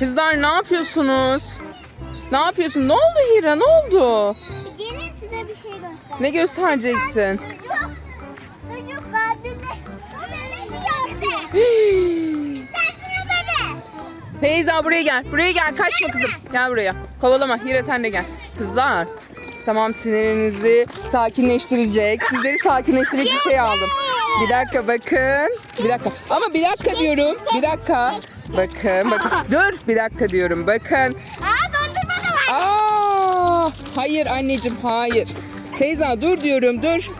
Kızlar ne yapıyorsunuz? Ne yapıyorsun? Ne oldu Hira? Ne oldu? Gelin size bir şey göster. Ne göstereceksin? Çocuk. Çocuk kalbinde. O bebek yaptı. Sensin o bebek. Feyza buraya gel. Buraya gel. Kaçma kızım. Gel buraya. Kovalama. Hira sen de gel. Kızlar. Tamam sinirinizi sakinleştirecek. Sizleri sakinleştirecek bir şey aldım. Bir dakika bakın. Bir dakika. Ama bir dakika diyorum. Bir dakika. Bakın bakın. Dur bir dakika diyorum. Bakın. Aa dondurma da var. Aa! Hayır anneciğim hayır. Feyza dur diyorum dur.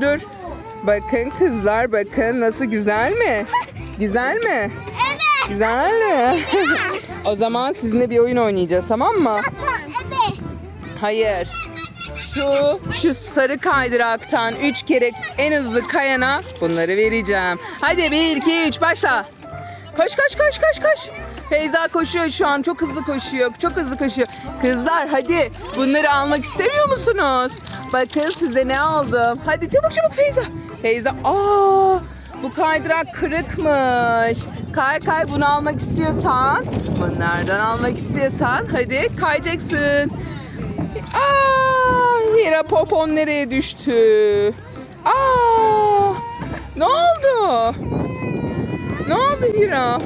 Dur. Bakın kızlar bakın nasıl güzel mi? Güzel mi? Evet. Güzel mi? o zaman sizinle bir oyun oynayacağız tamam mı? Evet. Hayır. Şu şu sarı kaydıraktan 3 kere en hızlı kayana bunları vereceğim. Hadi 1 2 3 başla. Koş koş koş koş koş. Feyza koşuyor şu an çok hızlı koşuyor. Çok hızlı koşuyor. Kızlar hadi bunları almak istemiyor musunuz? Bakın size ne aldım. Hadi çabuk çabuk Feyza. Feyza aa bu kaydırak kırıkmış. Kay kay bunu almak istiyorsan, bunlardan almak istiyorsan hadi kayacaksın. Aa, Hira popon nereye düştü? Aa, ne oldu? Ne oldu Hira?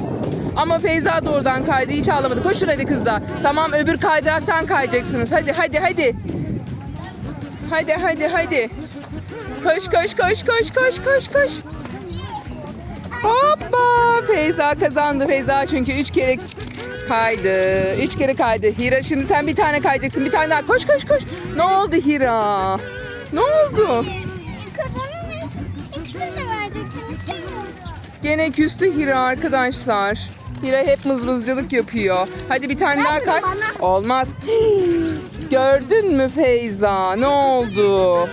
Ama Feyza da oradan kaydı hiç ağlamadı. Koşun hadi kızlar. Tamam öbür kaydıraktan kayacaksınız. Hadi hadi hadi. Hadi hadi hadi. Koş koş koş koş koş koş koş. Hoppa! Feyza kazandı. Feyza çünkü üç kere kaydı. Üç kere kaydı. Hira şimdi sen bir tane kayacaksın. Bir tane daha. Koş koş koş. Ne oldu Hira? Ne oldu? Kazanın ikisini de vereceksin istemiyorum. Gene küstü Hira arkadaşlar. Hira hep mızmızcılık yapıyor. Hadi bir tane daha şunu kay. bana. Olmaz. Gördün mü Feyza? Ne oldu?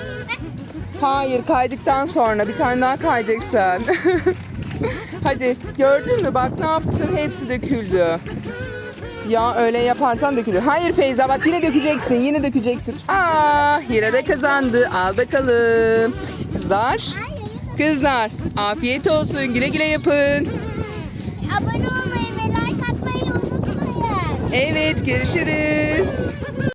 Hayır kaydıktan sonra bir tane daha kayacaksın. Hadi gördün mü bak ne yaptın hepsi döküldü. Ya öyle yaparsan dökülür. Hayır Feyza bak yine dökeceksin yine dökeceksin. Aa Hira da kazandı al bakalım. Kızlar. Kızlar afiyet olsun güle güle yapın. Abone olmayı ve like atmayı unutmayın. Evet görüşürüz.